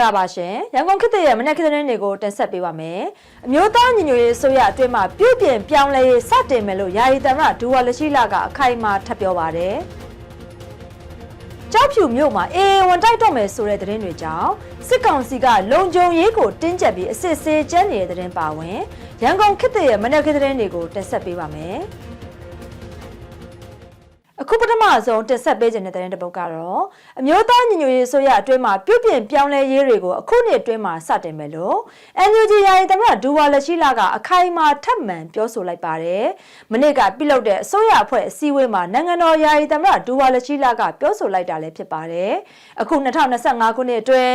္ဂလာပါရှင်ရန်ကုန်ခေတ်သစ်ရဲ့မနေ့ခေတ်သတင်းတွေကိုတင်ဆက်ပေးပါမယ်အမျိုးသားညီညွတ်ရေးဆိုရအတွင်းမှာပြုပြင်ပြောင်းလဲရေးစတင်မယ်လို့ယာယီသမ္မတဒူဝါလရှိလာကအခိုင်အမာထပ်ပြောပါတယ်ကြောက်ဖြူမြို့မှာအေးဝန်တိုက်တော့မယ်ဆိုတဲ့သတင်းတွေကြောင့်စစ်ကောင်စီကလုံခြုံရေးကိုတင်းကျပ်ပြီးအစစ်ဆေးကျန်းနေတဲ့သတင်းပါဝင်ရန်ကုန်ခေတ်သစ်ရဲ့မနေ့ခေတ်သတင်းတွေကိုတင်ဆက်ပေးပါမယ် အခုပထမဆုံးတင်ဆက်ပေးခြင်းတဲ့တဲ့တစ်ပုဒ်ကတော့အမျိုးသားညီညွတ်ရေးဆိုရအတွင်းမှာပြုပြင်ပြောင်းလဲရေးတွေကိုအခုနှစ်အတွင်းမှာစတင်မယ်လို့ NUG ယာယီသမ္မတဒူဝါလရှိလာကအခိုင်အမာထပ်မံပြောဆိုလိုက်ပါတယ်။မနေ့ကပြုလုပ်တဲ့အစိုးရအဖွဲ့အစည်းအဝေးမှာနိုင်ငံတော်ယာယီသမ္မတဒူဝါလရှိလာကပြောဆိုလိုက်တာလည်းဖြစ်ပါတယ်။အခု2025ခုနှစ်အတွင်း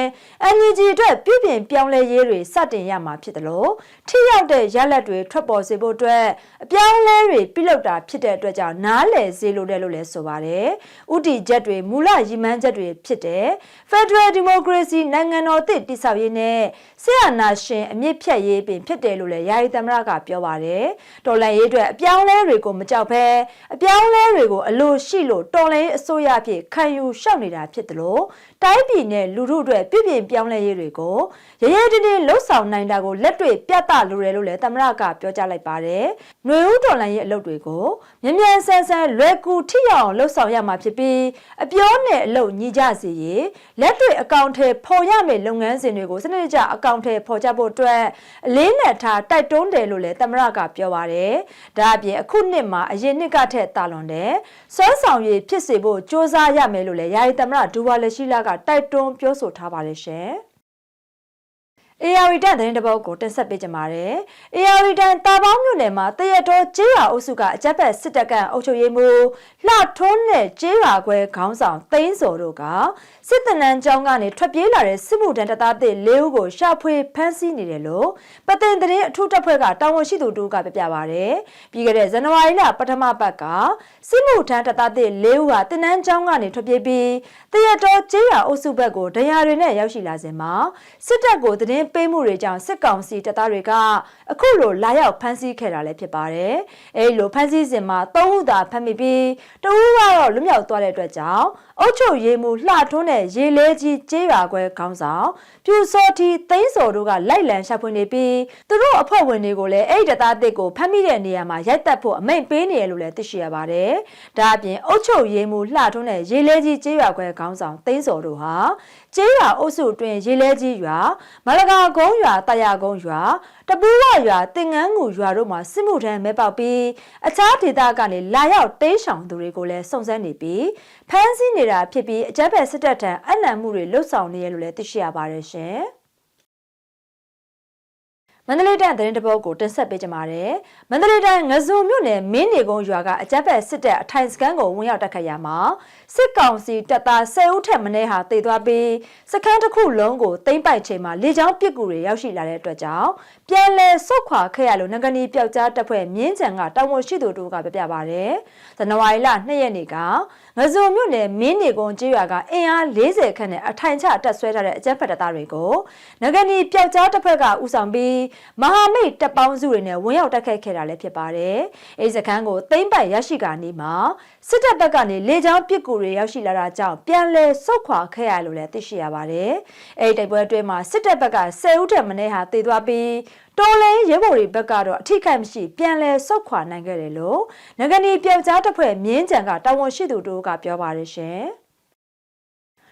NUG အတွက်ပြုပြင်ပြောင်းလဲရေးတွေစတင်ရမှာဖြစ်တယ်လို့ထိရောက်တဲ့ရလဒ်တွေထွက်ပေါ်စေဖို့အတွက်အပြောင်းလဲတွေပြုလုပ်တာဖြစ်တဲ့အတွက်ကြောင့်နားလည်စေလိုတယ်လို့လည်းဆိုပါတယ်။ဥတီချက်တွေမူလရည်မှန်းချက်တွေဖြစ်တဲ့ Federal Democracy နိုင်ငံတော်သစ်တည်ဆောက်ရေးနဲ့ဆရာနာရှင်အမြင့်ဖြတ်ရေးပင်ဖြစ်တယ်လို့လည်းယာယီသမ္မတကပြောပါတယ်။တော်လန်ရေးအတွက်အပြောင်းလဲတွေကိုမကြောက်ဘဲအပြောင်းလဲတွေကိုအလိုရှိလို့တော်လန်ရေးအစိုးရအဖြစ်ခံယူရှောက်နေတာဖြစ်တယ်လို့တိုင်းပြည်နဲ့လူထုအတွက်ပြည်ပြင်ပြောင်းလဲရေးတွေကိုရရဲတင်းတင်းလှုပ်ဆောင်နိုင်တာကိုလက်တွေ့ပြသလိုတယ်လို့လည်းသမ္မတကပြောကြားလိုက်ပါတယ်။ຫນွေဦးတော်လန်ရေးအလုပ်တွေကိုမြန်မြန်ဆန်ဆန်လွယ်ကူထိရောက်လှုပ်ဆောင်ရမှာဖြစ်ပြီးအပြောနဲ့အလုပ်ညီကြစေရေးလက်တွေ့အကောင့်ထဲပေါ်ရမယ့်လုပ်ငန်းစဉ်တွေကိုစနစ်တကျအကောင့်ထဲပေါ်ကြဖို့အတွက်အလေးနက်ထားတိုက်တွန်းတယ်လို့လည်းသမ္မတကပြောပါတယ်။ဒါအပြင်အခုနှစ်မှာအရင်နှစ်ကထက်တာလွန်တဲ့စွမ်းဆောင်ရည်ဖြစ်စေဖို့စ조사ရမယ်လို့လည်းယာယီသမ္မတဒူဝါလက်ရှိလာကတိုက်တွန်းပြောဆိုထားပါတယ်ရှင်။ AR တန်သတင်းတစ်ပုဒ်ကိုတင်ဆက်ပေးကြပါမယ်။ AR တန်တာပေါင်းမြို့နယ်မှာတရတော်ကျေးရွာအုပ်စုကအကြက်ဖက်စစ်တပ်ကအုပ်ချုပ်ရေးမှူးလှထွန်းနဲ့ကျေးရွာခွဲခေါင်းဆောင်သိန်းစော်တို့ကစစ်တနန်းကျောင်းကနေထွက်ပြေးလာတဲ့စစ်မှုထမ်းတပ်သားသစ်၄ဦးကိုရှာဖွေဖမ်းဆီးနေတယ်လို့ပသိမ်သတင်းအထူးတပ်ဖွဲ့ကတာဝန်ရှိသူတို့ကပြပြပါဗျ။ပြီးခဲ့တဲ့ဇန်နဝါရီလပထမပတ်ကစစ်မှုထမ်းတပ်သားသစ်၄ဦးဟာတနန်းကျောင်းကနေထွက်ပြေးပြီးတရတော်ကျေးရွာအုပ်စုဘက်ကိုဒဏ်ရာတွေနဲ့ရောက်ရှိလာစဉ်မှာစစ်တပ်ကိုသတင်းပေးမှုတွေကြောင့်စစ်ကောင်စီတပ်သားတွေကအခုလိုလာရောက်ဖမ်းဆီးခဲ့တာလည်းဖြစ်ပါတယ်။အဲဒီလိုဖမ်းဆီးစဉ်မှာ၃ဦးသာဖမ်းမိပြီးတဦးကတော့လွတ်မြောက်သွားတဲ့အတွက်ကြောင့်အုတ်ချုပ်ရေးမှုလှထွန်းတဲ့ရေလဲကြီးကျေးရွာခွဲခေါင်းဆောင်ပြူစောတီသိန်းစော်တို့ကလိုက်လံရှာဖွေနေပြီးသူတို့အဖွဲ့ဝင်တွေကိုလည်းအဲ့ဒီတပ်သားတစ်ကိုဖမ်းမိတဲ့နေရာမှာရိုက်တက်ဖို့အမိန့်ပေးနေရလို့လည်းသိရှိရပါတယ်။ဒါအပြင်အုတ်ချုပ်ရေးမှုလှထွန်းတဲ့ရေလဲကြီးကျေးရွာခွဲခေါင်းဆောင်သိန်းစော်တို့ဟာကျေးရွာအုပ်စုအတွင်းရေလဲကြီးရွာမလကာကုန်းရွာတာယာကုန်းရွာ တပူးဝရွာတင်ငန်းငူရွာတို့မှာစစ်မှုထမ်းမဲပေါက်ပြီးအခြားဒေသကနေလာရောက်တိမ်းရှောင်သူတွေကိုလည်းစုံစမ်းနေပြီးဖမ်းဆီးနေတာဖြစ်ပြီးအကြမ်းဖက်စစ်တပ်ထံအနံမှုတွေလှုပ်ဆောင်နေရလို့လည်းသိရှိရပါတယ်ရှင်။ မန္တလေးတိုင်းသတင်းတပုတ်ကိုတင်ဆက်ပေးကြပါမယ်။မန္တလေးတိုင်းငဇုံမြို့နယ်မင်းနေကုန်းရွာကအကြမ်းဖက်စစ်တပ်အထိုင်စခန်းကိုဝင်ရောက်တက်ခတ်ရမှာစစ်ကောင်စီတပ်သား10ဦးထက်မနည်းဟာတေသွားပြီးစခန်းတစ်ခုလုံးကိုတိမ့်ပိုက်ချိန်မှာလေကြောင်းပစ်ကူတွေရောက်ရှိလာတဲ့အတွက်ကြောင့်ပြန်လည်ဆုတ်ခွာခဲ့ရလို့ငကနီပျောက်ကြားတပ်ဖွဲ့မြင်းချံကတာဝန်ရှိသူတို့ကပြပြပါဗျ။ဇန်နဝါရီလ2ရက်နေ့က ငဇုံမြို့နယ်မင်းနေကုန်းကျေးရွာကအင်အား40ခန့်နဲ့အထိုင်ချတက်ဆွဲထားတဲ့အကြမ်းဖက်တပ်သားတွေကိုငကနီပျောက်ကြားတပ်ဖွဲ့ကဦးဆောင်ပြီးမဟာမိတ်တပ်ပေါင်းစုတွေနဲ့ဝင်ရောက်တိုက်ခိုက်ခဲ့တာလည်းဖြစ်ပါတယ်။အဲဒီစခန်းကိုသိမ့်ပိုက်ရရှိကာနေမှာစစ်တပ်ဘက်ကနေလေကြောင်းပစ်ကူတွေရောက်ရှိလာတာကြောင့်ပြန်လည်ဆုတ်ခွာခဲ့ရလို့လည်းသိရှိရပါတယ်။အဲဒီတိုက်ပွဲအတွင်းမှာစစ်တပ်ဘက်က10ဦးထက်မနည်းဟာတေသွားပြီး တော်လဲရဲဘော်တွေဘက်ကတော့အထိခိုက်မရှိပြန်လဲဆုတ်ခွာနိုင်ခဲ့တယ်လို့ငကနီပြောက်ကြားတပ်ဖွဲ့မြင်းကြံကတာဝန်ရှိသူတို့ကပြောပါတယ်ရှင်။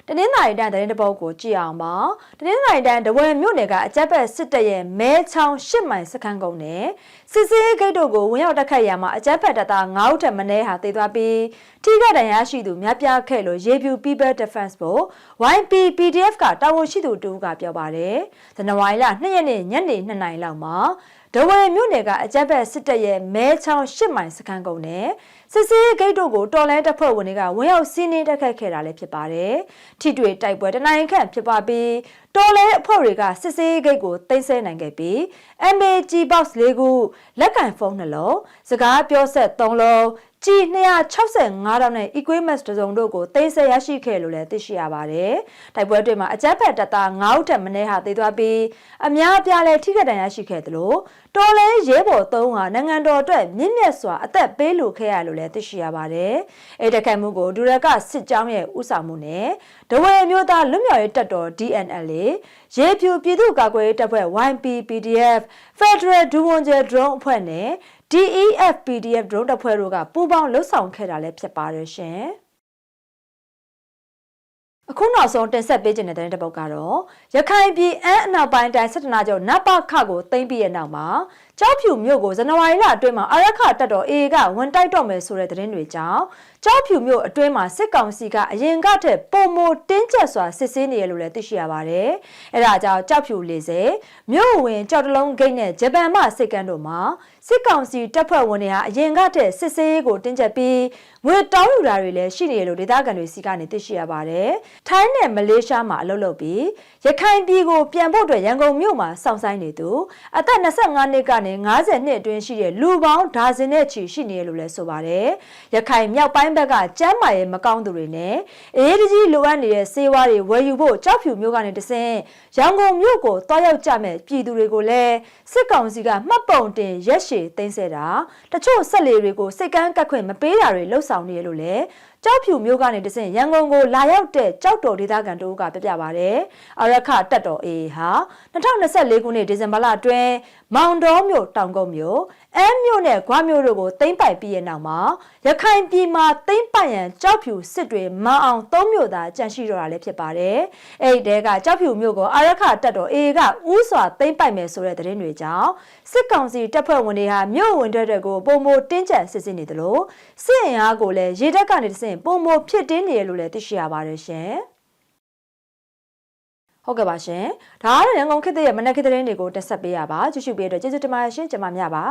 တနင်္သာရီတိုင်းသတင်းတပုတ်ကိုကြည့်အောင်ပါတနင်္သာရီတိုင်းတဝဲမြို့နယ်ကအကြက်ဘက်စစ်တပ်ရဲ့မဲချောင်းရှစ်မိုင်စခန်းကုန်းနဲ့စစ်စေးဂိတ်တို့ကိုဝင်ရောက်တက်ခတ်ရမှာအကြက်ဘက်တပ်သား9ဦးထက်မနည်းဟာတေသွားပြီးထိခိုက်ဒဏ်ရာရှိသူများပြားခဲ့လို့ရေပြူ People Defense ဘို့ YP PDF ကတာဝန်ရှိသူတူကပြောပါတယ်ဇန်နဝါရီလ2ရက်နေ့ညနေ2နာရီလောက်မှာ ဒဝဲမြို့နယ်ကအကြက်ဘက်စစ်တပ်ရဲ့မဲချောင်းရှစ်မိုင်စခန်းကုန်းနဲ့စစ်စေးဂိတ်တို့ကိုတော်လဲတပ်ဖွဲ့ဝင်တွေကဝင်ရောက်စီးနင်းတက်ခတ်ခဲ့တာလည်းဖြစ်ပါတယ်။ထိတွေ့တိုက်ပွဲတနိုင်ခန့်ဖြစ်ပွားပြီးတော်လဲအဖွဲ့တွေကစစ်စေးဂိတ်ကိုသိမ်းဆည်းနိုင်ခဲ့ပြီး MAG box ၄ခုလက်ကင်ဖုန်းနှလုံးစကားပြောဆက်၃လုံး ကြီး265တောင်းနဲ့ equipment တစုံတို့ကိုတင်ဆက်ရရှိခဲ့လို့လည်းသိရှိရပါတယ်။တိုက်ပွဲတွေမှာအကြမ်းဖက်တပ်သား9ဦးထက်မနည်းဟာသေသွားပြီးအများအပြားလည်းထိခိုက်ဒဏ်ရာရှိခဲ့သလိုတော်လဲရဲဘော်သုံးဟာနိုင်ငံတော်အတွက်မြင့်မြတ်စွာအသက်ပေးလူခဲ့ရလို့လည်းသိရှိရပါတယ်။အဲတက်ခိုက်မှုကိုဒူရကစစ်ကြောင်းရဲ့ဥဆောင်မှုနဲ့ဒဝဲမျိုးသားလွတ်မြောက်ရေးတပ်တော် DNL ရေဖြူပြည်သူ့ကာကွယ်ရေးတပ်ဖွဲ့ YPPDF Federal ဒူဝန်ကျဲ drone အဖွဲ့နဲ့ DEF PDF drone တပ်ဖွဲ့တို့ကပူးပေါင်းလှုပ်ဆောင်ခဲ့တာလည်းဖြစ်ပါတယ်ရှင်။အခုနောက်ဆုံးတင်ဆက်ပေးခြင်းတဲ့တဲ့တစ်ပုတ်ကတော့ရခိုင်ပြည်အန်းအနောက်ပိုင်းတိုင်းစစ်တနာချုပ်နပခကိုတင်ပြရဲ့နောက်မှာကြောက်ဖြူမြို့ကိုဇန်နဝါရီလအတွင်းမှာအာရခတပ်တော် AA ကဝန်တိုက်တော့မယ်ဆိုတဲ့သတင်းတွေကြောင့်ကြောက်ဖြူမြို့အတွင်းမှာစစ်ကောင်စီကအရင်ကထက်ပုံမတင်းကျပ်စွာစစ်ဆေးနေရလို့လည်းသိရှိရပါတယ်။အဲဒါကြောင့်ကြောက်ဖြူလေးစေမြို့ဝင်ကြောက်တလုံးဂိတ်နဲ့ဂျပန်မှစစ်ကမ်းတို့မှာစစ်ကောင်စီတပ်ဖွဲ့ဝင်တွေဟာအရင်ကထက်စစ်ဆေးရေးကိုတင်းကျပ်ပြီးငွေတောင်းယူတာတွေလည်းရှိနေရလို့ဒေသခံတွေစီကနေသိရှိရပါတယ်။ထိုင်းနဲ့မလေးရှားမှာအလုပ်လုပ်ပြီးရခိုင်ပြည်ကိုပြန်ဖို့အတွက်ရန်ကုန်မြို့မှာစောင့်ဆိုင်နေသူအသက်25နှစ်ကနေ50နှစ်အတွင်းရှိတဲ့လူပေါင်းဒါဇင်နဲ့ချီရှိနေရလို့လည်းဆိုပါတယ်။ရခိုင်မြောက်ပိုင်းဘက်ကကျမ်းမာရေးမကောင်းသူတွေနဲ့အေးတကြီးလိုအပ်နေတဲ့စေဝါတွေဝယ်ယူဖို့ကြောက်ဖြူမြို့ကနေတဆင့်ရန်ကုန်မြို့ကိုတွားရောက်ကြမဲ့ပြည်သူတွေကိုလည်းစစ်ကောင်စီကမှတ်ပုံတင်ရက်ရှည်သိမ်းဆဲတာတချို့ဆက်လေတွေကိုစိတ်ကန်းကတ်ခွင့်မပေးတာတွေလှုပ်ဆောင်နေရလို့လည်း ကြောက်ဖြူမျိုးကနေတဆင့်ရန်ကုန်ကိုလာရောက်တဲ့ကြောက်တော်ဒေသခံတို့ကပြပြပါဗျ။အရခတက်တော်အေဟာ2024ခုနှစ်ဒီဇင်ဘာလအတွင်းမောင်တော်မြို့တောင်ကုန်းမြို့အမ်းမြို့နဲ့ဂွမြို့တို့ကိုသိမ်းပိုက်ပြီးရဲ့နောက်မှာရခိုင်ပြည်မှာသိမ်းပိုက်ရန်ကြောက်ဖြူစစ်တွေမအောင်သုံးမြို့သာကြန့်ရှိတော့တာလည်းဖြစ်ပါတယ်။အဲ့ဒီတဲကကြောက်ဖြူမြို့ကိုအရခတက်တော်အေကဥစွာသိမ်းပိုက်မယ်ဆိုတဲ့သတင်းတွေကြောင့်စစ်ကောင်စီတပ်ဖွဲ့ဝင်တွေဟာမြို့ဝင်တဲ့တွေကိုပုံမတင်းကျပ်စစ်စစ်နေတယ်လို့စစ်အင်အားကိုလည်းရေတပ်ကနေတဆင့်ပုံမဖြစ်တင်းနေရလို့လည်းသိရှိရပါတယ်ရှင်။ဟုတ်ကဲ့ပါရှင်ဒါကတော့ရန်ကုန်ခေတ်ရဲ့မနက်ခေတ်သတင်းတွေကိုတက်ဆက်ပေးရပါကြည့်ရှုပေးတဲ့ကျေးဇူးတင်ပါတယ်ရှင်ကျွန်မမြပါ